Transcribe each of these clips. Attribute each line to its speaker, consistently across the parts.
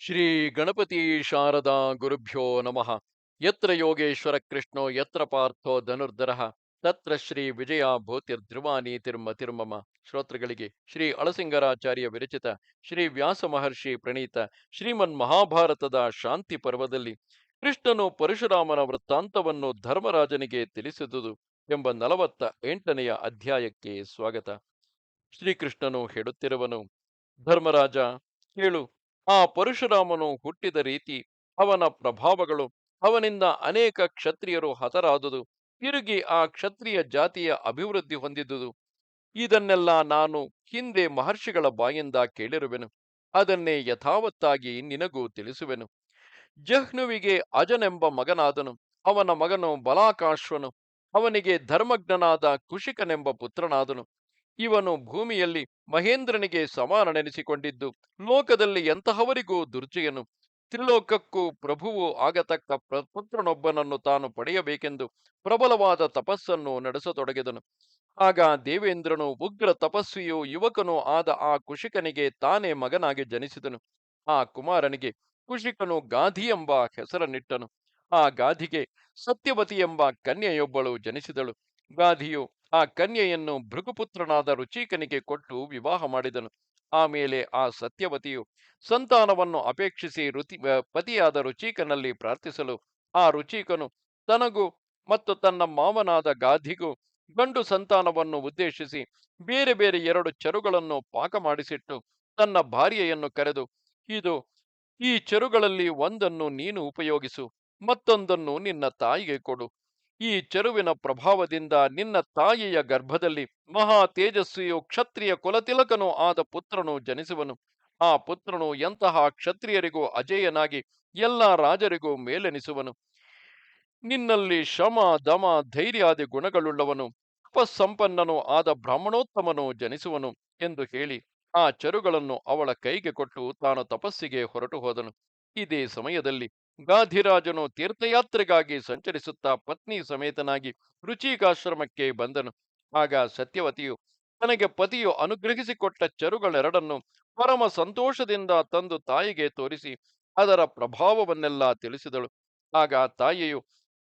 Speaker 1: ಶ್ರೀ ಗಣಪತಿ ಶಾರದಾ ಗುರುಭ್ಯೋ ನಮಃ. ಯತ್ರ ಯೋಗೇಶ್ವರ ಕೃಷ್ಣೋ, ಯತ್ರ ಪಾರ್ಥೋ ಧನುರ್ಧರ. ತತ್ರ ಶ್ರೀ ವಿಜಯ ಭೂತಿರ್ಧ್ರುವಾನಿ ತಿರ್ಮ ತಿರ್ಮಮ. ಶ್ರೋತೃಗಳಿಗೆ ಶ್ರೀ ಅಳಸಿಂಗರಾಚಾರ್ಯ ವಿರಚಿತ ಶ್ರೀ ವ್ಯಾಸ ಮಹರ್ಷಿ ಪ್ರಣೀತ ಶ್ರೀಮನ್ ಮಹಾಭಾರತದ ಶಾಂತಿ ಪರ್ವದಲ್ಲಿ ಕೃಷ್ಣನು ಪರಶುರಾಮನ ವೃತ್ತಾಂತವನ್ನು ಧರ್ಮರಾಜನಿಗೆ ತಿಳಿಸಿದುದು ಎಂಬ ನಲವತ್ತ ಎಂಟನೆಯ ಅಧ್ಯಾಯಕ್ಕೆ ಸ್ವಾಗತ. ಶ್ರೀಕೃಷ್ಣನು ಹೇಳುತ್ತಿರುವನು, ಧರ್ಮರಾಜ, ಕೇಳು ಆ ಪರಶುರಾಮನು ಹುಟ್ಟಿದ ರೀತಿ ಅವನ ಪ್ರಭಾವಗಳು ಅವನಿಂದ ಅನೇಕ ಕ್ಷತ್ರಿಯರು ಹತರಾದುದು. ತಿರುಗಿ ಆ ಕ್ಷತ್ರಿಯ ಜಾತಿಯ ಅಭಿವೃದ್ಧಿ ಹೊಂದಿದುದು. ಇದನ್ನೆಲ್ಲ ನಾನು ಹಿಂದೆ ಮಹರ್ಷಿಗಳ ಬಾಯಿಂದ ಕೇಳಿರುವೆನು. ಅದನ್ನೇ ಯಥಾವತ್ತಾಗಿ ನಿನಗೂ ತಿಳಿಸುವೆನು. ಜಹ್ನುವಿಗೆ ಅಜನೆಂಬ ಮಗನಾದನು. ಅವನ ಮಗನು ಬಲಾಕಾಶ್ವನು. ಅವನಿಗೆ ಧರ್ಮಜ್ಞನಾದ ಕುಶಿಕನೆಂಬ ಪುತ್ರನಾದನು. ಇವನು ಭೂಮಿಯಲ್ಲಿ ಮಹೇಂದ್ರನಿಗೆ ಸಮಾನನೆನಿಸಿಕೊಂಡಿದ್ದು, ಲೋಕದಲ್ಲಿ ಎಂತಹವರಿಗೂ ದುರ್ಜಯನು. ತ್ರಿಲೋಕಕ್ಕೂ ಪ್ರಭುವು ಆಗತಕ್ಕ ಪುತ್ರನೊಬ್ಬನನ್ನು ತಾನು ಪಡೆಯಬೇಕೆಂದು ಪ್ರಬಲವಾದ ತಪಸ್ಸನ್ನು ನಡೆಸತೊಡಗಿದನು. ಆಗ ದೇವೇಂದ್ರನು ಉಗ್ರ ತಪಸ್ವಿಯೂ ಯುವಕನೂ ಆದ ಆ ಕುಶಿಕನಿಗೆ ತಾನೇ ಮಗನಾಗಿ ಜನಿಸಿದನು. ಆ ಕುಮಾರನಿಗೆ ಕುಶಿಕನು ಗಾಧಿ ಎಂಬ ಹೆಸರನ್ನಿಟ್ಟನು. ಆ ಗಾಧಿಗೆ ಸತ್ಯವತಿ ಎಂಬ ಕನ್ಯೆಯೊಬ್ಬಳು ಜನಿಸಿದಳು. ಗಾಧಿಯು ಆ ಕನ್ಯೆಯನ್ನು ಭೃಗುಪುತ್ರನಾದ ರುಚೀಕನಿಗೆ ಕೊಟ್ಟು ವಿವಾಹ ಮಾಡಿದನು. ಆಮೇಲೆ ಆ ಸತ್ಯವತಿಯು ಸಂತಾನವನ್ನು ಅಪೇಕ್ಷಿಸಿ ರುತಿ ಪತಿಯಾದ ರುಚೀಕನಲ್ಲಿ ಪ್ರಾರ್ಥಿಸಲು, ಆ ರುಚೀಕನು ತನಗೂ ಮತ್ತು ತನ್ನ ಮಾವನಾದ ಗಾಧಿಗೂ ಗಂಡು ಸಂತಾನವನ್ನು ಉದ್ದೇಶಿಸಿ ಬೇರೆ ಬೇರೆ ಎರಡು ಚರುಗಳನ್ನು ಪಾಕ ಮಾಡಿಸಿಟ್ಟು ತನ್ನ ಭಾರ್ಯೆಯನ್ನು ಕರೆದು, ಇದು, ಈ ಚರುಗಳಲ್ಲಿ ಒಂದನ್ನು ನೀನು ಉಪಯೋಗಿಸು, ಮತ್ತೊಂದನ್ನು ನಿನ್ನ ತಾಯಿಗೆ ಕೊಡು. ಈ ಚರುವಿನ ಪ್ರಭಾವದಿಂದ ನಿನ್ನ ತಾಯಿಯ ಗರ್ಭದಲ್ಲಿ ಮಹಾ ತೇಜಸ್ವಿಯು ಕ್ಷತ್ರಿಯ ಕುಲತಿಲಕನೂ ಆದ ಪುತ್ರನು ಜನಿಸುವನು. ಆ ಪುತ್ರನು ಎಂತಹ ಕ್ಷತ್ರಿಯರಿಗೂ ಅಜೇಯನಾಗಿ ಎಲ್ಲ ರಾಜರಿಗೂ ಮೇಲೆನಿಸುವನು. ನಿನ್ನಲ್ಲಿ ಶಮ, ದಮ ಧೈರ್ಯಾದಿ ಗುಣಗಳುಳ್ಳವನು ತಪಸ್ಸಂಪನ್ನನೂ ಆದ ಬ್ರಾಹ್ಮಣೋತ್ತಮನು ಜನಿಸುವನು ಎಂದು ಹೇಳಿ ಆ ಚರುಗಳನ್ನು ಅವಳ ಕೈಗೆ ಕೊಟ್ಟು ತಾನು ತಪಸ್ಸಿಗೆ ಹೊರಟು ಹೋದನು ಇದೇ ಸಮಯದಲ್ಲಿ ಗಾಧಿರಾಜನು ತೀರ್ಥಯಾತ್ರೆಗಾಗಿ ಸಂಚರಿಸುತ್ತಾ ಪತ್ನಿ ಸಮೇತನಾಗಿ ರುಚಿಕಾಶ್ರಮಕ್ಕೆ ಬಂದನು. ಆಗ ಸತ್ಯವತಿಯು ತನಗೆ ಪತಿಯು ಅನುಗ್ರಹಿಸಿಕೊಟ್ಟ ಚರುಗಳೆರಡನ್ನು ಪರಮ ಸಂತೋಷದಿಂದ ತಂದು ತಾಯಿಗೆ ತೋರಿಸಿ ಅದರ ಪ್ರಭಾವವನ್ನೆಲ್ಲ ತಿಳಿಸಿದಳು. ಆಗ ತಾಯಿಯು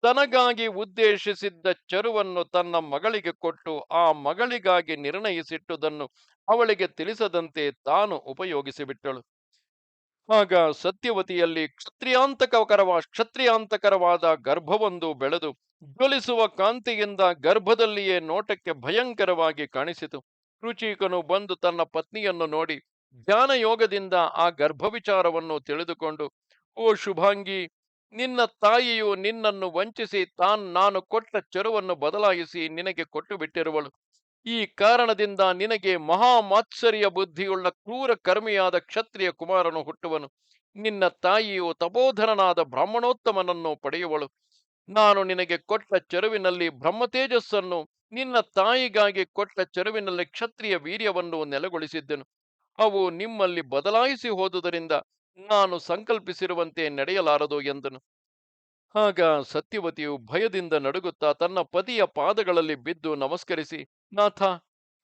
Speaker 1: ತನಗಾಗಿ ಉದ್ದೇಶಿಸಿದ್ದ ಚರುವನ್ನು ತನ್ನ ಮಗಳಿಗೆ ಕೊಟ್ಟು ಆ ಮಗಳಿಗಾಗಿ ನಿರ್ಣಯಿಸಿಟ್ಟುದನ್ನು ಅವಳಿಗೆ ತಿಳಿಸದಂತೆ ತಾನು ಉಪಯೋಗಿಸಿಬಿಟ್ಟಳು. ಆಗ ಸತ್ಯವತಿಯಲ್ಲಿ ಕ್ಷತ್ರಿಯಾಂತಕರವ ಕ್ಷತ್ರಿಯಾಂತಕರವಾದ ಗರ್ಭವೊಂದು ಬೆಳೆದು ಜ್ವಲಿಸುವ ಕಾಂತಿಯಿಂದ ಗರ್ಭದಲ್ಲಿಯೇ ನೋಟಕ್ಕೆ ಭಯಂಕರವಾಗಿ ಕಾಣಿಸಿತು. ರುಚಿಕನು ಬಂದು ತನ್ನ ಪತ್ನಿಯನ್ನು ನೋಡಿ ಧ್ಯಾನ ಯೋಗದಿಂದ ಆ ಗರ್ಭ ವಿಚಾರವನ್ನು ತಿಳಿದುಕೊಂಡು, ಓ ಶುಭಾಂಗಿ, ನಿನ್ನ ತಾಯಿಯು ನಿನ್ನನ್ನು ವಂಚಿಸಿ ತಾನ್ ನಾನು ಕೊಟ್ಟ ಚೆರುವನ್ನು ಬದಲಾಯಿಸಿ ನಿನಗೆ ಕೊಟ್ಟು ಬಿಟ್ಟಿರುವಳು ಈ ಕಾರಣದಿಂದ ನಿನಗೆ ಮಹಾ ಮಾತ್ಸರ್ಯ ಬುದ್ಧಿಯುಳ್ಳ ಕ್ರೂರ ಕರ್ಮಿಯಾದ ಕ್ಷತ್ರಿಯ ಕುಮಾರನು ಹುಟ್ಟುವನು. ನಿನ್ನ ತಾಯಿಯು ತಪೋಧನನಾದ ಬ್ರಾಹ್ಮಣೋತ್ತಮನನ್ನು ಪಡೆಯುವಳು. ನಾನು ನಿನಗೆ ಕೊಟ್ಟ ಚೆರುವಿನಲ್ಲಿ ಬ್ರಹ್ಮತೇಜಸ್ಸನ್ನು, ನಿನ್ನ ತಾಯಿಗಾಗಿ ಕೊಟ್ಟ ಚೆರುವಿನಲ್ಲಿ ಕ್ಷತ್ರಿಯ ವೀರ್ಯವನ್ನು ನೆಲೆಗೊಳಿಸಿದ್ದೆನು. ಅವು ನಿಮ್ಮಲ್ಲಿ ಬದಲಾಯಿಸಿ ಹೋದುದರಿಂದ ನಾನು ಸಂಕಲ್ಪಿಸಿರುವಂತೆ ನಡೆಯಲಾರದು ಎಂದನು. ಆಗ ಸತ್ಯವತಿಯು ಭಯದಿಂದ ನಡುಗುತ್ತಾ ತನ್ನ ಪತಿಯ ಪಾದಗಳಲ್ಲಿ ಬಿದ್ದು ನಮಸ್ಕರಿಸಿ ನಾಥ,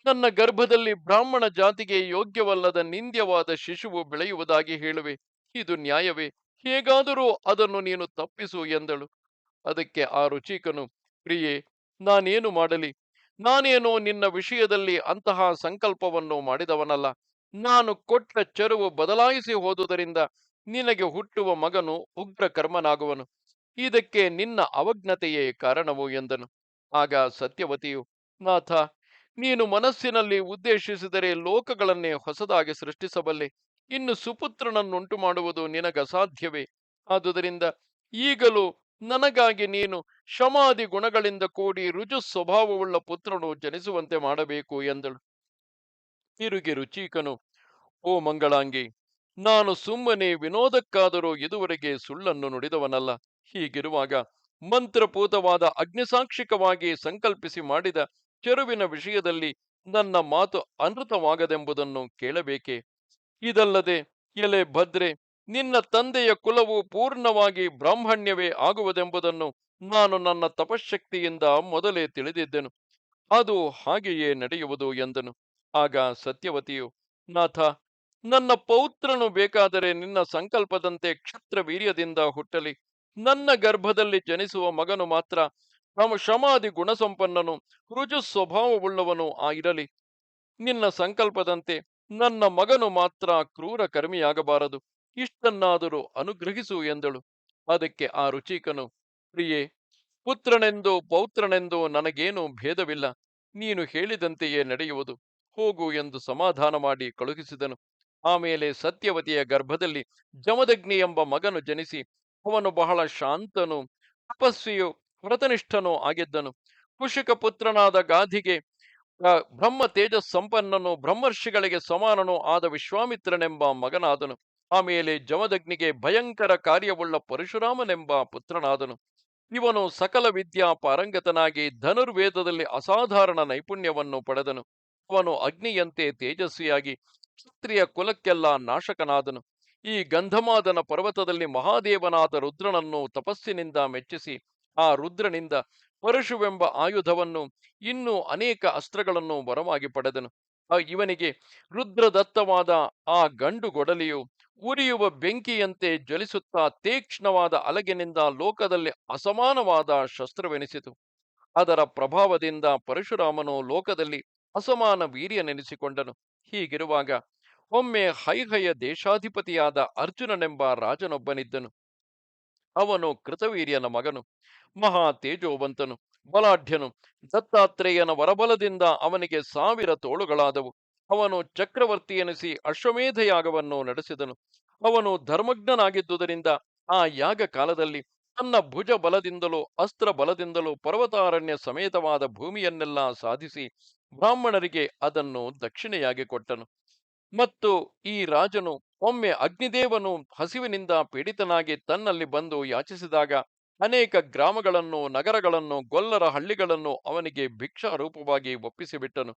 Speaker 1: ನನ್ನ ಗರ್ಭದಲ್ಲಿ ಬ್ರಾಹ್ಮಣ ಜಾತಿಗೆ ಯೋಗ್ಯವಲ್ಲದ ನಿಂದ್ಯವಾದ ಶಿಶುವು ಬೆಳೆಯುವುದಾಗಿ ಹೇಳುವೆ. ಇದು ನ್ಯಾಯವೇ? ಹೇಗಾದರೂ ಅದನ್ನು ನೀನು ತಪ್ಪಿಸು ಎಂದಳು. ಅದಕ್ಕೆ ಆ ರುಚಿಕನು, ಪ್ರಿಯೆ, ನಾನೇನು ಮಾಡಲಿ? ನಾನೇನು ನಿನ್ನ ವಿಷಯದಲ್ಲಿ ಅಂತಹ ಸಂಕಲ್ಪವನ್ನು ಮಾಡಿದವನಲ್ಲ. ನಾನು ಕೊಟ್ಟ ಚರುವು ಬದಲಾಯಿಸಿ ಹೋದುದರಿಂದ ನಿನಗೆ ಹುಟ್ಟುವ ಮಗನು ಉಗ್ರ ಕರ್ಮನಾಗುವನು ಇದಕ್ಕೆ ನಿನ್ನ ಅವಜ್ಞತೆಯೇ ಕಾರಣವು ಎಂದನು. ಆಗ ಸತ್ಯವತಿಯು ನಾಥ, ನೀನು ಮನಸ್ಸಿನಲ್ಲಿ ಉದ್ದೇಶಿಸಿದರೆ ಲೋಕಗಳನ್ನೇ ಹೊಸದಾಗಿ ಸೃಷ್ಟಿಸಬಲ್ಲೆ. ಇನ್ನು ಸುಪುತ್ರನನ್ನುಂಟು ಮಾಡುವುದು ನಿನಗಸಾಧ್ಯವೇ ಆದುದರಿಂದ ಈಗಲೂ ನನಗಾಗಿ ನೀನು ಶಮಾದಿ ಗುಣಗಳಿಂದ ಕೂಡಿ ರುಜು ಸ್ವಭಾವವುಳ್ಳ ಪುತ್ರನು ಜನಿಸುವಂತೆ ಮಾಡಬೇಕು ಎಂದಳು. ತಿರುಗಿ ರುಚೀಕನು, ಓ ಮಂಗಳಾಂಗಿ, ನಾನು ಸುಮ್ಮನೆ ವಿನೋದಕ್ಕಾದರೂ ಇದುವರೆಗೆ ಸುಳ್ಳನ್ನು ನುಡಿದವನಲ್ಲ. ಹೀಗಿರುವಾಗ ಮಂತ್ರಪೂತವಾದ ಅಗ್ನಿಸಾಕ್ಷಿಕವಾಗಿ ಸಂಕಲ್ಪಿಸಿ ಮಾಡಿದ ಚೆರುವಿನ ವಿಷಯದಲ್ಲಿ ನನ್ನ ಮಾತು ಅನೃತವಾಗದೆಂಬುದನ್ನು ಕೇಳಬೇಕೆ? ಇದಲ್ಲದೆ, ಎಲೆ ಭದ್ರೆ, ನಿನ್ನ ತಂದೆಯ ಕುಲವು ಪೂರ್ಣವಾಗಿ ಬ್ರಾಹ್ಮಣ್ಯವೇ ಆಗುವುದೆಂಬುದನ್ನು ನಾನು ನನ್ನ ತಪಶಕ್ತಿಯಿಂದ ಮೊದಲೇ ತಿಳಿದಿದ್ದೆನು. ಅದು ಹಾಗೆಯೇ ನಡೆಯುವುದು ಎಂದನು. ಆಗ ಸತ್ಯವತಿಯು, ನಾಥ, ನನ್ನ ಪೌತ್ರನು ಬೇಕಾದರೆ ನಿನ್ನ ಸಂಕಲ್ಪದಂತೆ ಕ್ಷತ್ರ ವೀರ್ಯದಿಂದ ಹುಟ್ಟಲಿ. ನನ್ನ ಗರ್ಭದಲ್ಲಿ ಜನಿಸುವ ಮಗನು ಮಾತ್ರ ನಮ್ಮ ಶಮಾದಿ ಗುಣಸಂಪನ್ನನು ರುಜು ಸ್ವಭಾವವುಳ್ಳವನು ಆಗಿರಲಿ. ನಿನ್ನ ಸಂಕಲ್ಪದಂತೆ ನನ್ನ ಮಗನು ಮಾತ್ರ ಕ್ರೂರ ಕರ್ಮಿಯಾಗಬಾರದು. ಇಷ್ಟನ್ನಾದರೂ ಅನುಗ್ರಹಿಸು ಎಂದಳು. ಅದಕ್ಕೆ ಆ ರುಚಿಕನು, ಪ್ರಿಯೇ, ಪುತ್ರನೆಂದು ಪೌತ್ರನೆಂದು ನನಗೇನು ಭೇದವಿಲ್ಲ. ನೀನು ಹೇಳಿದಂತೆಯೇ ನಡೆಯುವುದು. ಹೋಗು ಎಂದು ಸಮಾಧಾನ ಮಾಡಿ ಕಳುಹಿಸಿದನು. ಆಮೇಲೆ ಸತ್ಯವತಿಯ ಗರ್ಭದಲ್ಲಿ ಜಮದಗ್ನಿ ಎಂಬ ಮಗನು ಜನಿಸಿ, ಅವನು ಬಹಳ ಶಾಂತನು, ತಪಸ್ವಿಯು ವ್ರತನಿಷ್ಠನೂ ಆಗಿದ್ದನು. ಕುಶಿಕ ಪುತ್ರನಾದ ಗಾಧಿಗೆ ಬ್ರಹ್ಮ ತೇಜಸ್ ಸಂಪನ್ನನು ಬ್ರಹ್ಮರ್ಷಿಗಳಿಗೆ ಸಮಾನನು ಆದ ವಿಶ್ವಾಮಿತ್ರನೆಂಬ ಮಗನಾದನು. ಆಮೇಲೆ ಜಮದಗ್ನಿಗೆ ಭಯಂಕರ ಕಾರ್ಯವುಳ್ಳ ಪರಶುರಾಮನೆಂಬ ಪುತ್ರನಾದನು. ಇವನು ಸಕಲ ವಿದ್ಯಾ ಪಾರಂಗತನಾಗಿ ಧನುರ್ವೇದದಲ್ಲಿ ಅಸಾಧಾರಣ ನೈಪುಣ್ಯವನ್ನು ಪಡೆದನು. ಅವನು ಅಗ್ನಿಯಂತೆ ತೇಜಸ್ವಿಯಾಗಿ ಕ್ಷತ್ರಿಯ ಕುಲಕ್ಕೆಲ್ಲ ನಾಶಕನಾದನು. ಈ ಗಂಧಮಾದನ ಪರ್ವತದಲ್ಲಿ ಮಹಾದೇವನಾದ ರುದ್ರನನ್ನು ತಪಸ್ಸಿನಿಂದ ಮೆಚ್ಚಿಸಿ ಆ ರುದ್ರನಿಂದ ಪರಶುವೆಂಬ ಆಯುಧವನ್ನು ಇನ್ನೂ ಅನೇಕ ಅಸ್ತ್ರಗಳನ್ನು ಬರವಾಗಿ ಪಡೆದನು. ಆ ಇವನಿಗೆ ರುದ್ರದತ್ತವಾದ ಆ ಗಂಡು ಗೊಡಲಿಯು ಉರಿಯುವ ಬೆಂಕಿಯಂತೆ ಜ್ವಲಿಸುತ್ತಾ ತೀಕ್ಷ್ಣವಾದ ಅಲಗಿನಿಂದ ಲೋಕದಲ್ಲಿ ಅಸಮಾನವಾದ ಶಸ್ತ್ರವೆನಿಸಿತು. ಅದರ ಪ್ರಭಾವದಿಂದ ಪರಶುರಾಮನು ಲೋಕದಲ್ಲಿ ಅಸಮಾನ ವೀರ್ಯನೆನಿಸಿಕೊಂಡನು. ಹೀಗಿರುವಾಗ ಒಮ್ಮೆ ಹೈಹಯ ದೇಶಾಧಿಪತಿಯಾದ ಅರ್ಜುನನೆಂಬ ರಾಜನೊಬ್ಬನಿದ್ದನು. ಅವನು ಕೃತವೀರ್ಯನ ಮಗನು, ಮಹಾ ತೇಜೋವಂತನು, ಬಲಾಢ್ಯನು, ದತ್ತಾತ್ರೇಯನ ವರಬಲದಿಂದ ಅವನಿಗೆ ಸಾವಿರ ತೋಳುಗಳಾದವು. ಅವನು ಚಕ್ರವರ್ತಿ ಎನಿಸಿ ಅಶ್ವಮೇಧ ಯಾಗವನ್ನು ನಡೆಸಿದನು. ಅವನು ಧರ್ಮಜ್ಞನಾಗಿದ್ದುದರಿಂದ ಆ ಯಾಗ ಕಾಲದಲ್ಲಿ ತನ್ನ ಭುಜ ಬಲದಿಂದಲೂ ಅಸ್ತ್ರ ಬಲದಿಂದಲೂ ಪರ್ವತಾರಣ್ಯ ಸಮೇತವಾದ ಭೂಮಿಯನ್ನೆಲ್ಲ ಸಾಧಿಸಿ ಬ್ರಾಹ್ಮಣರಿಗೆ ಅದನ್ನು ದಕ್ಷಿಣೆಯಾಗಿ ಕೊಟ್ಟನು. ಮತ್ತು ಈ ರಾಜನು ಒಮ್ಮೆ ಅಗ್ನಿದೇವನು ಹಸಿವಿನಿಂದ ಪೀಡಿತನಾಗಿ ತನ್ನಲ್ಲಿ ಬಂದು ಯಾಚಿಸಿದಾಗ ಅನೇಕ ಗ್ರಾಮಗಳನ್ನು, ನಗರಗಳನ್ನು, ಗೊಲ್ಲರ ಹಳ್ಳಿಗಳನ್ನು ಅವನಿಗೆ ಭಿಕ್ಷಾ ರೂಪವಾಗಿ ಒಪ್ಪಿಸಿಬಿಟ್ಟನು.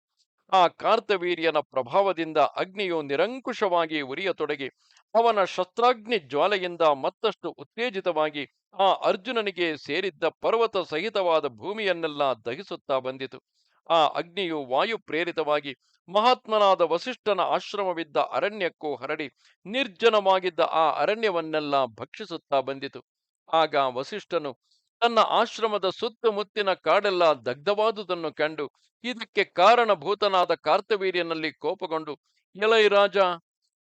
Speaker 1: ಆ ಕಾರ್ತವೀರ್ಯನ ಪ್ರಭಾವದಿಂದ ಅಗ್ನಿಯು ನಿರಂಕುಶವಾಗಿ ಉರಿಯತೊಡಗಿ, ಅವನ ಶಸ್ತ್ರಾಗ್ನಿ ಜ್ವಾಲೆಯಿಂದ ಮತ್ತಷ್ಟು ಉತ್ತೇಜಿತವಾಗಿ ಆ ಅರ್ಜುನನಿಗೆ ಸೇರಿದ್ದ ಪರ್ವತ ಸಹಿತವಾದ ಭೂಮಿಯನ್ನೆಲ್ಲ ದಹಿಸುತ್ತಾ ಬಂದಿತು. ಆ ಅಗ್ನಿಯು ವಾಯು ಪ್ರೇರಿತವಾಗಿ ಮಹಾತ್ಮನಾದ ವಸಿಷ್ಠನ ಆಶ್ರಮವಿದ್ದ ಅರಣ್ಯಕ್ಕೂ ಹರಡಿ ನಿರ್ಜನವಾಗಿದ್ದ ಆ ಅರಣ್ಯವನ್ನೆಲ್ಲ ಭಕ್ಷಿಸುತ್ತಾ ಬಂದಿತು. ಆಗ ವಸಿಷ್ಠನು ತನ್ನ ಆಶ್ರಮದ ಸುತ್ತಮುತ್ತಿನ ಕಾಡೆಲ್ಲ ದಗ್ಧವಾದುದನ್ನು ಕಂಡು ಇದಕ್ಕೆ ಕಾರಣಭೂತನಾದ ಕಾರ್ತವೀರ್ಯನಲ್ಲಿ ಕೋಪಗೊಂಡು, ಎಲೈ ರಾಜ,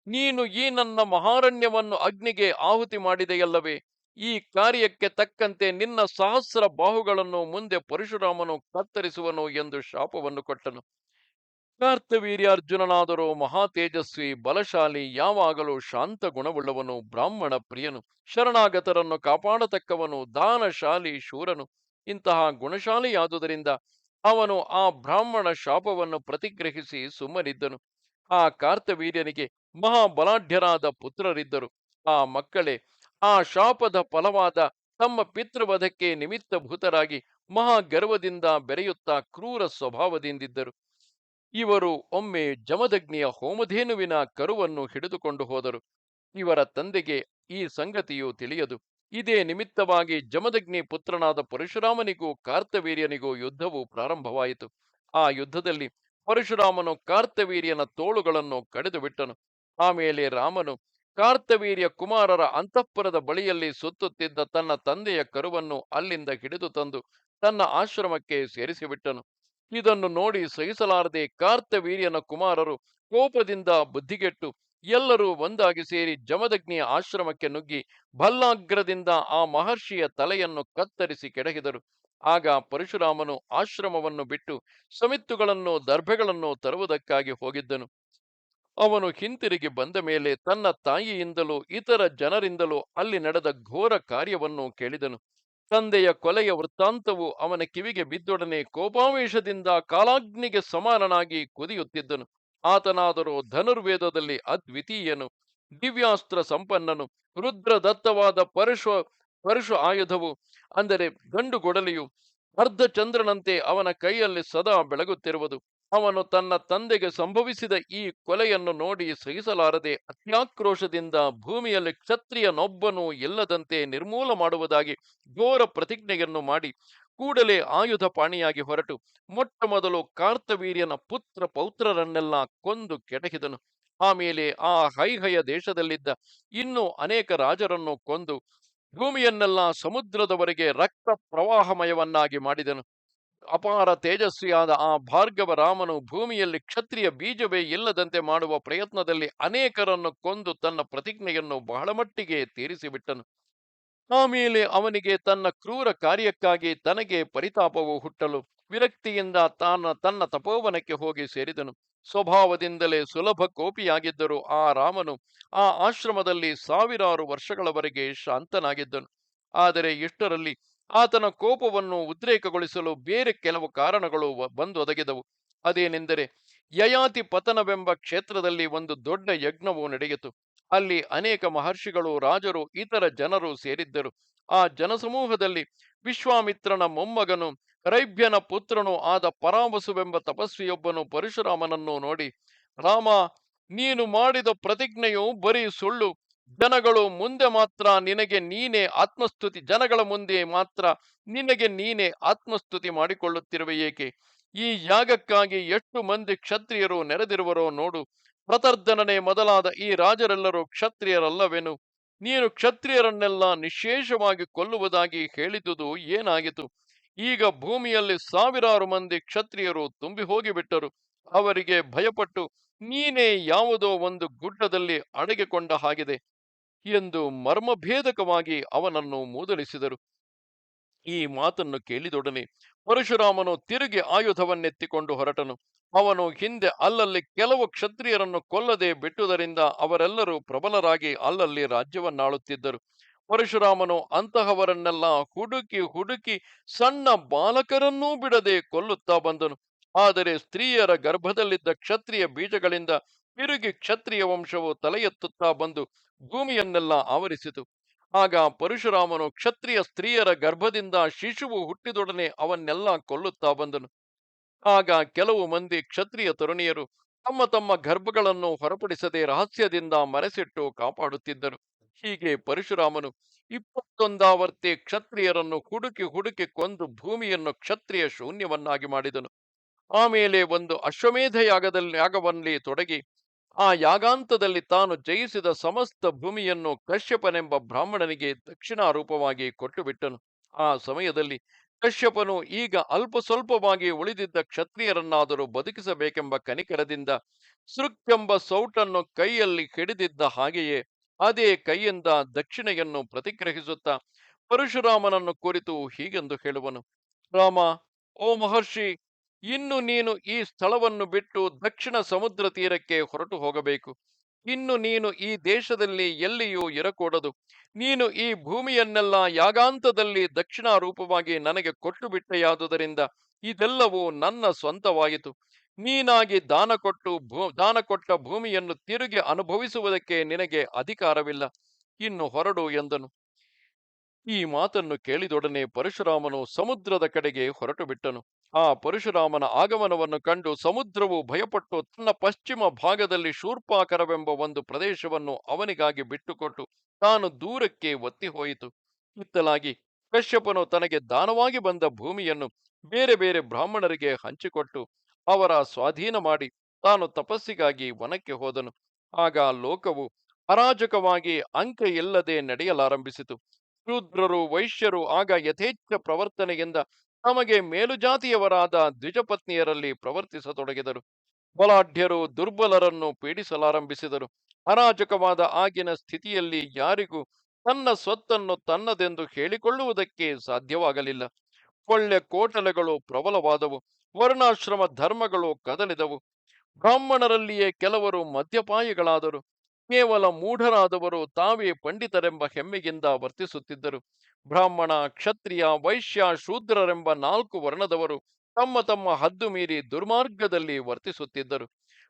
Speaker 1: ನೀನು ಈ ನನ್ನ ಮಹಾರಣ್ಯವನ್ನು ಅಗ್ನಿಗೆ ಆಹುತಿ ಮಾಡಿದೆಯಲ್ಲವೇ? ಈ ಕಾರ್ಯಕ್ಕೆ ತಕ್ಕಂತೆ ನಿನ್ನ ಸಹಸ್ರ ಬಾಹುಗಳನ್ನು ಮುಂದೆ ಪರಶುರಾಮನು ಕತ್ತರಿಸುವನು ಎಂದು ಶಾಪವನ್ನು ಕೊಟ್ಟನು. ಕಾರ್ತವೀರ್ಯಾರ್ಜುನನಾದರೂ ಮಹಾ ತೇಜಸ್ವಿ, ಬಲಶಾಲಿ, ಯಾವಾಗಲೂ ಶಾಂತ ಗುಣವುಳ್ಳವನು ಬ್ರಾಹ್ಮಣ ಪ್ರಿಯನು, ಶರಣಾಗತರನ್ನು ಕಾಪಾಡತಕ್ಕವನು, ದಾನಶಾಲಿ, ಶೂರನು. ಇಂತಹ ಗುಣಶಾಲಿಯಾದುದರಿಂದ ಅವನು ಆ ಬ್ರಾಹ್ಮಣ ಶಾಪವನ್ನು ಪ್ರತಿಗ್ರಹಿಸಿ ಸುಮ್ಮನಿದ್ದನು. ಆ ಕಾರ್ತವೀರ್ಯನಿಗೆ ಮಹಾಬಲಾಢ್ಯರಾದ ಪುತ್ರರಿದ್ದರು. ಆ ಮಕ್ಕಳೇ ಆ ಶಾಪದ ಫಲವಾದ ತಮ್ಮ ಪಿತೃವಧಕ್ಕೆ ನಿಮಿತ್ತಭೂತರಾಗಿ ಮಹಾ ಗರ್ವದಿಂದ ಬೆರೆಯುತ್ತಾ ಕ್ರೂರ ಸ್ವಭಾವದಿಂದಿದ್ದರು. ಇವರು ಒಮ್ಮೆ ಜಮದಗ್ನಿಯ ಹೋಮಧೇನುವಿನ ಕರುವನ್ನು ಹಿಡಿದುಕೊಂಡು ಹೋದರು. ಇವರ ತಂದೆಗೆ ಈ ಸಂಗತಿಯು ತಿಳಿಯದು. ಇದೇ ನಿಮಿತ್ತವಾಗಿ ಜಮದಗ್ನಿ ಪುತ್ರನಾದ ಪರಶುರಾಮನಿಗೂ ಕಾರ್ತವೀರ್ಯನಿಗೂ ಯುದ್ಧವು ಪ್ರಾರಂಭವಾಯಿತು. ಆ ಯುದ್ಧದಲ್ಲಿ ಪರಶುರಾಮನು ಕಾರ್ತವೀರ್ಯನ ತೋಳುಗಳನ್ನು ಕಡಿದು ಬಿಟ್ಟನು ಆಮೇಲೆ ರಾಮನು ಕಾರ್ತವೀರ್ಯ ಕುಮಾರರ ಅಂತಃಪುರದ ಬಳಿಯಲ್ಲಿ ಸುತ್ತುತ್ತಿದ್ದ ತನ್ನ ತಂದೆಯ ಕರುವನ್ನು ಅಲ್ಲಿಂದ ಹಿಡಿದು ತಂದು ತನ್ನ ಆಶ್ರಮಕ್ಕೆ ಸೇರಿಸಿಬಿಟ್ಟನು. ಇದನ್ನು ನೋಡಿ ಸಹಿಸಲಾರದೆ ಕಾರ್ತವೀರ್ಯನ ಕುಮಾರರು ಕೋಪದಿಂದ ಬುದ್ಧಿಗೆಟ್ಟು, ಎಲ್ಲರೂ ಒಂದಾಗಿ ಸೇರಿ ಜಮದಗ್ನಿಯ ಆಶ್ರಮಕ್ಕೆ ನುಗ್ಗಿ ಭಲ್ಲಾಗ್ರದಿಂದ ಆ ಮಹರ್ಷಿಯ ತಲೆಯನ್ನು ಕತ್ತರಿಸಿ ಕೆಡಹಿದರು. ಆಗ ಪರಶುರಾಮನು ಆಶ್ರಮವನ್ನು ಬಿಟ್ಟು ಸಮಿತ್ತುಗಳನ್ನು, ದರ್ಭೆಗಳನ್ನು ತರುವುದಕ್ಕಾಗಿ ಹೋಗಿದ್ದನು. ಅವನು ಹಿಂತಿರುಗಿ ಬಂದ ಮೇಲೆ ತನ್ನ ತಾಯಿಯಿಂದಲೂ ಇತರ ಜನರಿಂದಲೂ ಅಲ್ಲಿ ನಡೆದ ಘೋರ ಕಾರ್ಯವನ್ನು ಕೇಳಿದನು. ತಂದೆಯ ಕೊಲೆಯ ವೃತ್ತಾಂತವು ಅವನ ಕಿವಿಗೆ ಬಿದ್ದೊಡನೆ ಕೋಪಾವೇಶದಿಂದ ಕಾಲಾಗ್ನಿಗೆ ಸಮಾನನಾಗಿ ಕುದಿಯುತ್ತಿದ್ದನು. ಆತನಾದರೂ ಧನುರ್ವೇದದಲ್ಲಿ ಅದ್ವಿತೀಯನು, ದಿವ್ಯಾಸ್ತ್ರ ಸಂಪನ್ನನು, ರುದ್ರದತ್ತವಾದ ಪರಶು ಪರಶು ಆಯುಧವು, ಅಂದರೆ ಗಂಡು ಗೊಡಲಿಯು, ಅರ್ಧಚಂದ್ರನಂತೆ ಅವನ ಕೈಯಲ್ಲಿ ಸದಾ ಬೆಳಗುತ್ತಿರುವುದು. ಅವನು ತನ್ನ ತಂದೆಗೆ ಸಂಭವಿಸಿದ ಈ ಕೊಲೆಯನ್ನು ನೋಡಿ ಸಹಿಸಲಾರದೆ ಅತ್ಯಾಕ್ರೋಶದಿಂದ ಭೂಮಿಯಲ್ಲಿ ಕ್ಷತ್ರಿಯನೊಬ್ಬನು ಇಲ್ಲದಂತೆ ನಿರ್ಮೂಲ ಮಾಡುವುದಾಗಿ ಘೋರ ಪ್ರತಿಜ್ಞೆಯನ್ನು ಮಾಡಿ ಕೂಡಲೇ ಆಯುಧ ಪಾಣಿಯಾಗಿ ಹೊರಟು. ಮೊಟ್ಟ ಮೊದಲು ಕಾರ್ತವೀರ್ಯನ ಪುತ್ರ ಪೌತ್ರರನ್ನೆಲ್ಲ ಕೊಂದು ಕೆಟಕಿದನು ಆಮೇಲೆ ಆ ಹೈಹಯ ದೇಶದಲ್ಲಿದ್ದ ಇನ್ನೂ ಅನೇಕ ರಾಜರನ್ನು ಕೊಂದು ಭೂಮಿಯನ್ನೆಲ್ಲ ಸಮುದ್ರದವರೆಗೆ ರಕ್ತ ಪ್ರವಾಹಮಯವನ್ನಾಗಿ ಮಾಡಿದನು. ಅಪಾರ ತೇಜಸ್ವಿಯಾದ ಆ ಭಾರ್ಗವ ರಾಮನು ಭೂಮಿಯಲ್ಲಿ ಕ್ಷತ್ರಿಯ ಬೀಜವೇ ಇಲ್ಲದಂತೆ ಮಾಡುವ ಪ್ರಯತ್ನದಲ್ಲಿ ಅನೇಕರನ್ನು ಕೊಂದು ತನ್ನ ಪ್ರತಿಜ್ಞೆಯನ್ನು ಬಹಳ ಮಟ್ಟಿಗೆ ತೀರಿಸಿಬಿಟ್ಟನು. ಆಮೇಲೆ ಅವನಿಗೆ ತನ್ನ ಕ್ರೂರ ಕಾರ್ಯಕ್ಕಾಗಿ ತನಗೆ ಪರಿತಾಪವು ಹುಟ್ಟಲು ವಿರಕ್ತಿಯಿಂದ ತಾನ ತನ್ನ ತಪೋವನಕ್ಕೆ ಹೋಗಿ ಸೇರಿದನು. ಸ್ವಭಾವದಿಂದಲೇ ಸುಲಭ ಕೋಪಿಯಾಗಿದ್ದರೂ ಆ ರಾಮನು ಆ ಆಶ್ರಮದಲ್ಲಿ ಸಾವಿರಾರು ವರ್ಷಗಳವರೆಗೆ ಶಾಂತನಾಗಿದ್ದನು. ಆದರೆ ಇಷ್ಟರಲ್ಲಿ ಆತನ ಕೋಪವನ್ನು ಉದ್ರೇಕಗೊಳಿಸಲು ಬೇರೆ ಕೆಲವು ಕಾರಣಗಳು ಬಂದು ಬಂದೊದಗಿದವು ಅದೇನೆಂದರೆ, ಯಯಾತಿ ಪತನವೆಂಬ ಕ್ಷೇತ್ರದಲ್ಲಿ ಒಂದು ದೊಡ್ಡ ಯಜ್ಞವು ನಡೆಯಿತು. ಅಲ್ಲಿ ಅನೇಕ ಮಹರ್ಷಿಗಳು, ರಾಜರು, ಇತರ ಜನರು ಸೇರಿದ್ದರು. ಆ ಜನಸಮೂಹದಲ್ಲಿ ವಿಶ್ವಾಮಿತ್ರನ ಮೊಮ್ಮಗನು, ರೈಭ್ಯನ ಪುತ್ರನು ಆದ ಪರಾಮಸುವೆಂಬ ತಪಸ್ವಿಯೊಬ್ಬನು ಪರಶುರಾಮನನ್ನು ನೋಡಿ, ರಾಮ, ನೀನು ಮಾಡಿದ ಪ್ರತಿಜ್ಞೆಯು ಬರೀ ಸುಳ್ಳು. ಜನಗಳು ಮುಂದೆ ಮಾತ್ರ ನಿನಗೆ ನೀನೇ ಆತ್ಮಸ್ತುತಿ, ಜನಗಳ ಮುಂದೆ ಮಾತ್ರ ನಿನಗೆ ನೀನೇ ಆತ್ಮಸ್ತುತಿ ಮಾಡಿಕೊಳ್ಳುತ್ತಿರುವ ಏಕೆ? ಈ ಯಾಗಕ್ಕಾಗಿ ಎಷ್ಟು ಮಂದಿ ಕ್ಷತ್ರಿಯರು ನೆರೆದಿರುವರೋ ನೋಡು. ಪ್ರತರ್ಧನನೆ ಮೊದಲಾದ ಈ ರಾಜರೆಲ್ಲರೂ ಕ್ಷತ್ರಿಯರಲ್ಲವೇನು. ನೀನು ಕ್ಷತ್ರಿಯರನ್ನೆಲ್ಲ ನಿಶೇಷವಾಗಿ ಕೊಲ್ಲುವುದಾಗಿ ಹೇಳಿದುದು ಏನಾಗಿತು? ಈಗ ಭೂಮಿಯಲ್ಲಿ ಸಾವಿರಾರು ಮಂದಿ ಕ್ಷತ್ರಿಯರು ತುಂಬಿ ಹೋಗಿಬಿಟ್ಟರು ಅವರಿಗೆ ಭಯಪಟ್ಟು ನೀನೇ ಯಾವುದೋ ಒಂದು ಗುಡ್ಡದಲ್ಲಿ ಅಡಗಿಕೊಂಡ ಹಾಗಿದೆ. ಎಂದು ಮರ್ಮಭೇದಕವಾಗಿ ಅವನನ್ನು ಮೂದಲಿಸಿದರು. ಈ ಮಾತನ್ನು ಕೇಳಿದೊಡನೆ ಪರಶುರಾಮನು ತಿರುಗಿ ಆಯುಧವನ್ನೆತ್ತಿಕೊಂಡು ಹೊರಟನು. ಅವನು ಹಿಂದೆ ಅಲ್ಲಲ್ಲಿ ಕೆಲವು ಕ್ಷತ್ರಿಯರನ್ನು ಕೊಲ್ಲದೆ ಬಿಟ್ಟುದರಿಂದ ಅವರೆಲ್ಲರೂ ಪ್ರಬಲರಾಗಿ ಅಲ್ಲಲ್ಲಿ ರಾಜ್ಯವನ್ನಾಳುತ್ತಿದ್ದರು. ಪರಶುರಾಮನು ಅಂತಹವರನ್ನೆಲ್ಲ ಹುಡುಕಿ ಹುಡುಕಿ ಸಣ್ಣ ಬಾಲಕರನ್ನೂ ಬಿಡದೆ ಕೊಲ್ಲುತ್ತಾ ಬಂದನು. ಆದರೆ ಸ್ತ್ರೀಯರ ಗರ್ಭದಲ್ಲಿದ್ದ ಕ್ಷತ್ರಿಯ ಬೀಜಗಳಿಂದ ತಿರುಗಿ ಕ್ಷತ್ರಿಯ ವಂಶವು ತಲೆ ಎತ್ತುತ್ತಾ ಬಂದು ಭೂಮಿಯನ್ನೆಲ್ಲ ಆವರಿಸಿತು. ಆಗ ಪರಶುರಾಮನು ಕ್ಷತ್ರಿಯ ಸ್ತ್ರೀಯರ ಗರ್ಭದಿಂದ ಶಿಶುವು ಹುಟ್ಟಿದೊಡನೆ ಅವನ್ನೆಲ್ಲ ಕೊಲ್ಲುತ್ತಾ ಬಂದನು. ಆಗ ಕೆಲವು ಮಂದಿ ಕ್ಷತ್ರಿಯ ತರುಣಿಯರು ತಮ್ಮ ತಮ್ಮ ಗರ್ಭಗಳನ್ನು ಹೊರಪಡಿಸದೆ ರಹಸ್ಯದಿಂದ ಮರೆಸಿಟ್ಟು ಕಾಪಾಡುತ್ತಿದ್ದರು. ಹೀಗೆ ಪರಶುರಾಮನು ಇಪ್ಪತ್ತೊಂದಾವರ್ತಿ ಕ್ಷತ್ರಿಯರನ್ನು ಹುಡುಕಿ ಹುಡುಕಿ ಕೊಂದು ಭೂಮಿಯನ್ನು ಕ್ಷತ್ರಿಯ ಶೂನ್ಯವನ್ನಾಗಿ ಮಾಡಿದನು. ಆಮೇಲೆ ಒಂದು ಅಶ್ವಮೇಧ ಯಾಗದಲ್ಲಿ ಯಾಗವನ್ನೇ ತೊಡಗಿ ಆ ಯಾಗಾಂತದಲ್ಲಿ ತಾನು ಜಯಿಸಿದ ಸಮಸ್ತ ಭೂಮಿಯನ್ನು ಕಶ್ಯಪನೆಂಬ ಬ್ರಾಹ್ಮಣನಿಗೆ ದಕ್ಷಿಣಾರೂಪವಾಗಿ ಕೊಟ್ಟು ಕೊಟ್ಟುಬಿಟ್ಟನು. ಆ ಸಮಯದಲ್ಲಿ ಕಶ್ಯಪನು ಈಗ ಅಲ್ಪ ಸ್ವಲ್ಪವಾಗಿ ಉಳಿದಿದ್ದ ಕ್ಷತ್ರಿಯರನ್ನಾದರೂ ಬದುಕಿಸಬೇಕೆಂಬ ಕನಿಕರದಿಂದ ಸೃಕ್ಕೆಂಬ ಸೌಟನ್ನು ಕೈಯಲ್ಲಿ ಹಿಡಿದಿದ್ದ ಹಾಗೆಯೇ ಅದೇ ಕೈಯಿಂದ ದಕ್ಷಿಣೆಯನ್ನು ಪ್ರತಿಗ್ರಹಿಸುತ್ತಾ ಪರಶುರಾಮನನ್ನು ಕುರಿತು ಹೀಗೆಂದು ಹೇಳುವನು. ರಾಮ, ಓ ಮಹರ್ಷಿ ಇನ್ನು ನೀನು ಈ ಸ್ಥಳವನ್ನು ಬಿಟ್ಟು ದಕ್ಷಿಣ ಸಮುದ್ರ ತೀರಕ್ಕೆ ಹೊರಟು ಹೋಗಬೇಕು. ಇನ್ನು ನೀನು ಈ ದೇಶದಲ್ಲಿ ಎಲ್ಲಿಯೂ ಇರಕೂಡದು. ನೀನು ಈ ಭೂಮಿಯನ್ನೆಲ್ಲ ಯಾಗಾಂತದಲ್ಲಿ ದಕ್ಷಿಣ ರೂಪವಾಗಿ ನನಗೆ ಕೊಟ್ಟು ಬಿಟ್ಟೆಯಾದುದರಿಂದ ಇದೆಲ್ಲವೂ ನನ್ನ ಸ್ವಂತವಾಯಿತು. ನೀನಾಗಿ ದಾನ ಕೊಟ್ಟು ಭೂ, ದಾನ ಕೊಟ್ಟ ಭೂಮಿಯನ್ನು ತಿರುಗಿ ಅನುಭವಿಸುವುದಕ್ಕೆ ನಿನಗೆ ಅಧಿಕಾರವಿಲ್ಲ. ಇನ್ನು ಹೊರಡು ಎಂದನು. ಈ ಮಾತನ್ನು ಕೇಳಿದೊಡನೆ ಪರಶುರಾಮನು ಸಮುದ್ರದ ಕಡೆಗೆ ಹೊರಟು ಬಿಟ್ಟನು ಆ ಪರಶುರಾಮನ ಆಗಮನವನ್ನು ಕಂಡು ಸಮುದ್ರವು ಭಯಪಟ್ಟು ತನ್ನ ಪಶ್ಚಿಮ ಭಾಗದಲ್ಲಿ ಶೂರ್ಪಾಕರವೆಂಬ ಒಂದು ಪ್ರದೇಶವನ್ನು ಅವನಿಗಾಗಿ ಬಿಟ್ಟುಕೊಟ್ಟು ತಾನು ದೂರಕ್ಕೆ ಒತ್ತಿ ಹೋಯಿತು. ಇತ್ತಲಾಗಿ ಕಶ್ಯಪನು ತನಗೆ ದಾನವಾಗಿ ಬಂದ ಭೂಮಿಯನ್ನು ಬೇರೆ ಬೇರೆ ಬ್ರಾಹ್ಮಣರಿಗೆ ಹಂಚಿಕೊಟ್ಟು ಅವರ ಸ್ವಾಧೀನ ಮಾಡಿ ತಾನು ತಪಸ್ಸಿಗಾಗಿ ವನಕ್ಕೆ ಹೋದನು. ಆಗ ಲೋಕವು ಅರಾಜಕವಾಗಿ ಅಂಕ ಇಲ್ಲದೆ ನಡೆಯಲಾರಂಭಿಸಿತು. ಶೂದ್ರರು ವೈಶ್ಯರು ಆಗ ಯಥೇಚ್ಛ ಪ್ರವರ್ತನೆಯಿಂದ ತಮಗೆ ಮೇಲುಜಾತಿಯವರಾದ ದ್ವಿಜಪತ್ನಿಯರಲ್ಲಿ ಪ್ರವರ್ತಿಸತೊಡಗಿದರು. ಬಲಾಢ್ಯರು ದುರ್ಬಲರನ್ನು ಪೀಡಿಸಲಾರಂಭಿಸಿದರು. ಅರಾಜಕವಾದ ಆಗಿನ ಸ್ಥಿತಿಯಲ್ಲಿ ಯಾರಿಗೂ ತನ್ನ ಸ್ವತ್ತನ್ನು ತನ್ನದೆಂದು ಹೇಳಿಕೊಳ್ಳುವುದಕ್ಕೆ ಸಾಧ್ಯವಾಗಲಿಲ್ಲ. ಕೊಳ್ಳೆ ಕೋಟಲೆಗಳು ಪ್ರಬಲವಾದವು. ವರ್ಣಾಶ್ರಮ ಧರ್ಮಗಳು ಕದಲಿದವು. ಬ್ರಾಹ್ಮಣರಲ್ಲಿಯೇ ಕೆಲವರು ಮದ್ಯಪಾಯಿಗಳಾದರು. ಕೇವಲ ಮೂಢರಾದವರು ತಾವೇ ಪಂಡಿತರೆಂಬ ಹೆಮ್ಮೆಯಿಂದ ವರ್ತಿಸುತ್ತಿದ್ದರು. ಬ್ರಾಹ್ಮಣ, ಕ್ಷತ್ರಿಯ, ವೈಶ್ಯ, ಶೂದ್ರರೆಂಬ ನಾಲ್ಕು ವರ್ಣದವರು ತಮ್ಮ ತಮ್ಮ ಹದ್ದು ಮೀರಿ ದುರ್ಮಾರ್ಗದಲ್ಲಿ ವರ್ತಿಸುತ್ತಿದ್ದರು.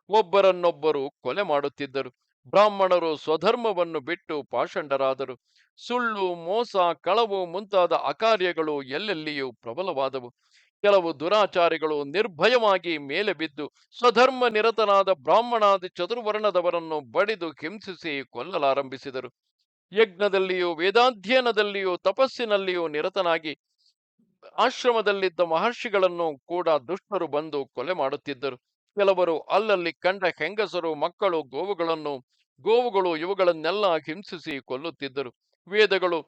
Speaker 1: ಒಬ್ಬರನ್ನೊಬ್ಬರು ಕೊಲೆ ಮಾಡುತ್ತಿದ್ದರು. ಬ್ರಾಹ್ಮಣರು ಸ್ವಧರ್ಮವನ್ನು ಬಿಟ್ಟು ಪಾಷಂಡರಾದರು. ಸುಳ್ಳು, ಮೋಸ, ಕಳವು ಮುಂತಾದ ಅಕಾರ್ಯಗಳು ಎಲ್ಲೆಲ್ಲಿಯೂ ಪ್ರಬಲವಾದವು. ಕೆಲವು ದುರಾಚಾರಿಗಳು ನಿರ್ಭಯವಾಗಿ ಮೇಲೆ ಬಿದ್ದು ಸ್ವಧರ್ಮ ನಿರತನಾದ ಬ್ರಾಹ್ಮಣಾದಿ ಚತುರ್ವರ್ಣದವರನ್ನು ಬಡಿದು ಹಿಂಸಿಸಿ ಕೊಲ್ಲಲಾರಂಭಿಸಿದರು. ಯಜ್ಞದಲ್ಲಿಯೂ ವೇದಾಧ್ಯಯನದಲ್ಲಿಯೂ ತಪಸ್ಸಿನಲ್ಲಿಯೂ ನಿರತನಾಗಿ ಆಶ್ರಮದಲ್ಲಿದ್ದ ಮಹರ್ಷಿಗಳನ್ನು ಕೂಡ ದುಷ್ಟರು ಬಂದು ಕೊಲೆ ಮಾಡುತ್ತಿದ್ದರು. ಕೆಲವರು ಅಲ್ಲಲ್ಲಿ ಕಂಡ ಹೆಂಗಸರು, ಮಕ್ಕಳು, ಗೋವುಗಳನ್ನು, ಗೋವುಗಳು ಇವುಗಳನ್ನೆಲ್ಲ ಹಿಂಸಿಸಿ ಕೊಲ್ಲುತ್ತಿದ್ದರು. ವೇದಗಳು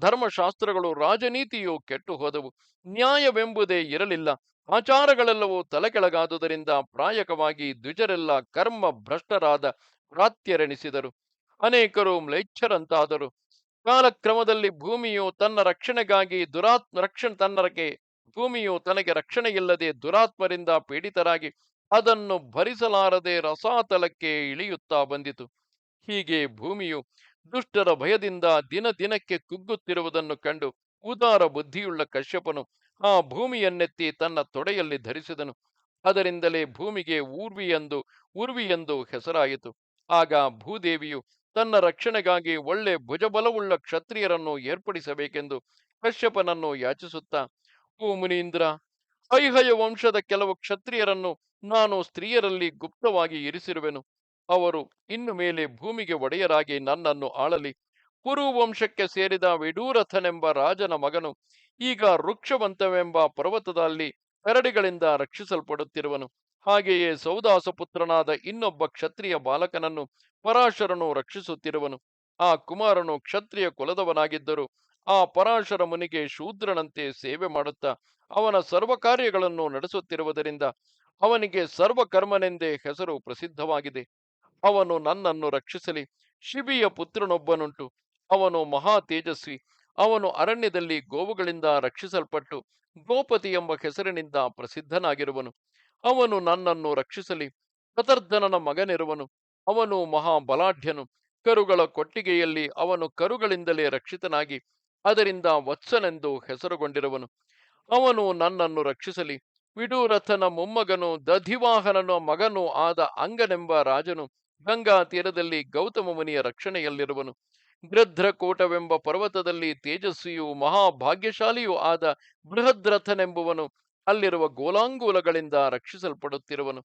Speaker 1: ಧರ್ಮಶಾಸ್ತ್ರಗಳು, ರಾಜನೀತಿಯು ಕೆಟ್ಟು ಹೋದವು ನ್ಯಾಯವೆಂಬುದೇ ಇರಲಿಲ್ಲ. ಆಚಾರಗಳೆಲ್ಲವೂ ತಲೆಕೆಳಗಾದುದರಿಂದ ಪ್ರಾಯಕವಾಗಿ ದ್ವಿಜರೆಲ್ಲ ಕರ್ಮ ಭ್ರಷ್ಟರಾದ ಪ್ರಾತ್ಯರೆನಿಸಿದರು. ಅನೇಕರು ಮ್ಲೇಚ್ಛರಂತಾದರು. ಕಾಲಕ್ರಮದಲ್ಲಿ ಭೂಮಿಯು ತನ್ನ ರಕ್ಷಣೆಗಾಗಿ ದುರಾತ್ಮ ರಕ್ಷಣೆ ತನ್ನರಕ್ಕೆ, ಭೂಮಿಯು ತನಗೆ ರಕ್ಷಣೆಯಿಲ್ಲದೆ ದುರಾತ್ಮರಿಂದ ಪೀಡಿತರಾಗಿ ಅದನ್ನು ಭರಿಸಲಾರದೆ ರಸಾತಲಕ್ಕೆ ಇಳಿಯುತ್ತಾ ಬಂದಿತು. ಹೀಗೆ ಭೂಮಿಯು ದುಷ್ಟರ ಭಯದಿಂದ ದಿನ ದಿನಕ್ಕೆ ಕುಗ್ಗುತ್ತಿರುವುದನ್ನು ಕಂಡು ಉದಾರ ಬುದ್ಧಿಯುಳ್ಳ ಕಶ್ಯಪನು ಆ ಭೂಮಿಯನ್ನೆತ್ತಿ ತನ್ನ ತೊಡೆಯಲ್ಲಿ ಧರಿಸಿದನು. ಅದರಿಂದಲೇ ಭೂಮಿಗೆ ಊರ್ವಿ ಎಂದು ಉರ್ವಿ ಎಂದು ಹೆಸರಾಯಿತು. ಆಗ ಭೂದೇವಿಯು ತನ್ನ ರಕ್ಷಣೆಗಾಗಿ ಒಳ್ಳೆ ಭುಜಬಲವುಳ್ಳ ಕ್ಷತ್ರಿಯರನ್ನು ಏರ್ಪಡಿಸಬೇಕೆಂದು ಕಶ್ಯಪನನ್ನು ಯಾಚಿಸುತ್ತಾ, ಓ ಮುನೀಂದ್ರ, ಐಹಯ ವಂಶದ ಕೆಲವು ಕ್ಷತ್ರಿಯರನ್ನು ನಾನು ಸ್ತ್ರೀಯರಲ್ಲಿ ಗುಪ್ತವಾಗಿ ಇರಿಸಿರುವೆನು. ಅವರು ಇನ್ನು ಮೇಲೆ ಭೂಮಿಗೆ ಒಡೆಯರಾಗಿ ನನ್ನನ್ನು ಆಳಲಿ. ಕುರು ವಂಶಕ್ಕೆ ಸೇರಿದ ವಿಡೂರಥನೆಂಬ ರಾಜನ ಮಗನು ಈಗ ವೃಕ್ಷವಂತವೆಂಬ ಪರ್ವತದಲ್ಲಿ ಕರಡಿಗಳಿಂದ ರಕ್ಷಿಸಲ್ಪಡುತ್ತಿರುವನು. ಹಾಗೆಯೇ ಸೌದಾಸಪುತ್ರನಾದ ಇನ್ನೊಬ್ಬ ಕ್ಷತ್ರಿಯ ಬಾಲಕನನ್ನು ಪರಾಶರನು ರಕ್ಷಿಸುತ್ತಿರುವನು. ಆ ಕುಮಾರನು ಕ್ಷತ್ರಿಯ ಕುಲದವನಾಗಿದ್ದರು ಆ ಪರಾಶರ ಮುನಿಗೆ ಶೂದ್ರನಂತೆ ಸೇವೆ ಮಾಡುತ್ತಾ ಅವನ ಸರ್ವ ಕಾರ್ಯಗಳನ್ನು ನಡೆಸುತ್ತಿರುವುದರಿಂದ ಅವನಿಗೆ ಸರ್ವಕರ್ಮನೆಂದೇ ಹೆಸರು ಪ್ರಸಿದ್ಧವಾಗಿದೆ. ಅವನು ನನ್ನನ್ನು ರಕ್ಷಿಸಲಿ. ಶಿಬಿಯ ಪುತ್ರನೊಬ್ಬನುಂಟು. ಅವನು ಮಹಾ ತೇಜಸ್ವಿ. ಅವನು ಅರಣ್ಯದಲ್ಲಿ ಗೋವುಗಳಿಂದ ರಕ್ಷಿಸಲ್ಪಟ್ಟು ಗೋಪತಿ ಎಂಬ ಹೆಸರಿನಿಂದ ಪ್ರಸಿದ್ಧನಾಗಿರುವನು. ಅವನು ನನ್ನನ್ನು ರಕ್ಷಿಸಲಿ. ಕತರ್ಧನನ ಮಗನಿರುವನು. ಅವನು ಮಹಾ ಬಲಾಢ್ಯನು. ಕರುಗಳ ಕೊಟ್ಟಿಗೆಯಲ್ಲಿ ಅವನು ಕರುಗಳಿಂದಲೇ ರಕ್ಷಿತನಾಗಿ, ಅದರಿಂದ ವತ್ಸನೆಂದು ಹೆಸರುಗೊಂಡಿರುವನು. ಅವನು ನನ್ನನ್ನು ರಕ್ಷಿಸಲಿ. ವಿಡೂರಥನ ಮೊಮ್ಮಗನು ದಧಿವಾಹನನ ಮಗನೂ ಆದ ಅಂಗನೆಂಬ ರಾಜನು ಗಂಗಾ ತೀರದಲ್ಲಿ ಗೌತಮ ಮುನಿಯ ರಕ್ಷಣೆಯಲ್ಲಿರುವನು. ಗೃಧ್ರಕೂಟವೆಂಬ ಪರ್ವತದಲ್ಲಿ ತೇಜಸ್ವಿಯೂ ಮಹಾಭಾಗ್ಯಶಾಲಿಯೂ ಆದ ಬೃಹದ್ರಥನೆಂಬುವನು ಅಲ್ಲಿರುವ ಗೋಲಾಂಗೂಲಗಳಿಂದ ರಕ್ಷಿಸಲ್ಪಡುತ್ತಿರುವನು.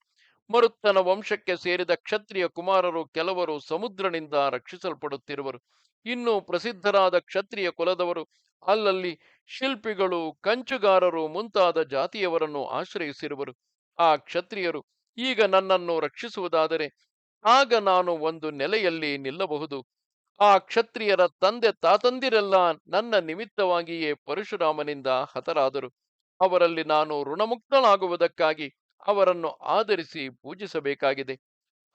Speaker 1: ಮರುತ್ತನ ವಂಶಕ್ಕೆ ಸೇರಿದ ಕ್ಷತ್ರಿಯ ಕುಮಾರರು ಕೆಲವರು ಸಮುದ್ರನಿಂದ ರಕ್ಷಿಸಲ್ಪಡುತ್ತಿರುವರು. ಇನ್ನು ಪ್ರಸಿದ್ಧರಾದ ಕ್ಷತ್ರಿಯ ಕುಲದವರು ಅಲ್ಲಲ್ಲಿ ಶಿಲ್ಪಿಗಳು ಕಂಚುಗಾರರು ಮುಂತಾದ ಜಾತಿಯವರನ್ನು ಆಶ್ರಯಿಸಿರುವರು. ಆ ಕ್ಷತ್ರಿಯರು ಈಗ ನನ್ನನ್ನು ರಕ್ಷಿಸುವುದಾದರೆ ಆಗ ನಾನು ಒಂದು ನೆಲೆಯಲ್ಲಿ ನಿಲ್ಲಬಹುದು. ಆ ಕ್ಷತ್ರಿಯರ ತಂದೆ ತಾತಂದಿರೆಲ್ಲ ನನ್ನ ನಿಮಿತ್ತವಾಗಿಯೇ ಪರಶುರಾಮನಿಂದ ಹತರಾದರು. ಅವರಲ್ಲಿ ನಾನು ಋಣಮುಕ್ತನಾಗುವುದಕ್ಕಾಗಿ ಅವರನ್ನು ಆಧರಿಸಿ ಪೂಜಿಸಬೇಕಾಗಿದೆ.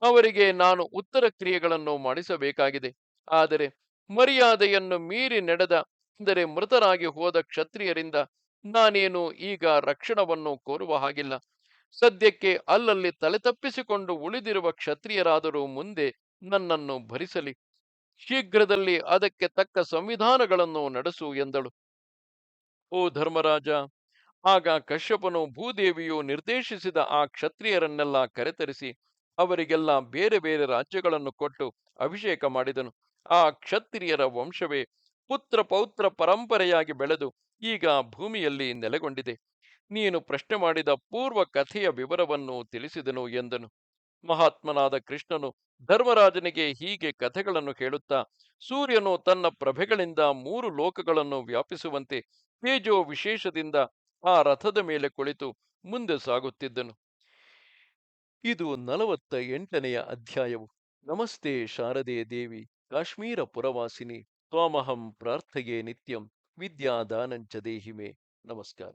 Speaker 1: ಅವರಿಗೆ ನಾನು ಉತ್ತರ ಕ್ರಿಯೆಗಳನ್ನು ಮಾಡಿಸಬೇಕಾಗಿದೆ. ಆದರೆ ಮರ್ಯಾದೆಯನ್ನು ಮೀರಿ ನಡೆದ, ಅಂದರೆ ಮೃತರಾಗಿ ಹೋದ ಕ್ಷತ್ರಿಯರಿಂದ ನಾನೇನು ಈಗ ರಕ್ಷಣವನ್ನು ಕೋರುವ ಹಾಗಿಲ್ಲ. ಸದ್ಯಕ್ಕೆ ಅಲ್ಲಲ್ಲಿ ತಲೆತಪ್ಪಿಸಿಕೊಂಡು ಉಳಿದಿರುವ ಕ್ಷತ್ರಿಯರಾದರೂ ಮುಂದೆ ನನ್ನನ್ನು ಭರಿಸಲಿ. ಶೀಘ್ರದಲ್ಲಿ ಅದಕ್ಕೆ ತಕ್ಕ ಸಂವಿಧಾನಗಳನ್ನು ನಡೆಸು ಎಂದಳು. ಓ ಧರ್ಮರಾಜ, ಆಗ ಕಶ್ಯಪನು ಭೂದೇವಿಯು ನಿರ್ದೇಶಿಸಿದ ಆ ಕ್ಷತ್ರಿಯರನ್ನೆಲ್ಲ ಕರೆತರಿಸಿ ಅವರಿಗೆಲ್ಲ ಬೇರೆ ಬೇರೆ ರಾಜ್ಯಗಳನ್ನು ಕೊಟ್ಟು ಅಭಿಷೇಕ ಮಾಡಿದನು. ಆ ಕ್ಷತ್ರಿಯರ ವಂಶವೇ ಪುತ್ರ ಪೌತ್ರ ಪರಂಪರೆಯಾಗಿ ಬೆಳೆದು ಈಗ ಭೂಮಿಯಲ್ಲಿ ನೆಲೆಗೊಂಡಿದೆ. ನೀನು ಪ್ರಶ್ನೆ ಮಾಡಿದ ಪೂರ್ವ ಕಥೆಯ ವಿವರವನ್ನು ತಿಳಿಸಿದನು ಎಂದನು. ಮಹಾತ್ಮನಾದ ಕೃಷ್ಣನು ಧರ್ಮರಾಜನಿಗೆ ಹೀಗೆ ಕಥೆಗಳನ್ನು ಹೇಳುತ್ತಾ, ಸೂರ್ಯನು ತನ್ನ ಪ್ರಭೆಗಳಿಂದ ಮೂರು ಲೋಕಗಳನ್ನು ವ್ಯಾಪಿಸುವಂತೆ ತೇಜೋ ವಿಶೇಷದಿಂದ ಆ ರಥದ ಮೇಲೆ ಕುಳಿತು ಮುಂದೆ ಸಾಗುತ್ತಿದ್ದನು. ಇದು ನಲವತ್ತ ಎಂಟನೆಯ ಅಧ್ಯಾಯವು. ನಮಸ್ತೆ ಶಾರದೆ ದೇವಿ, ಕಾಶ್ಮೀರ ಪುರವಾಸಿನಿ, ತ್ವಾಮಹಂ ಪ್ರಾರ್ಥಯೇ ನಿತ್ಯಂ, ವಿದ್ಯಾದಾನಂಚ ದೇಹಿಮೆ. ನಮಸ್ಕಾರ.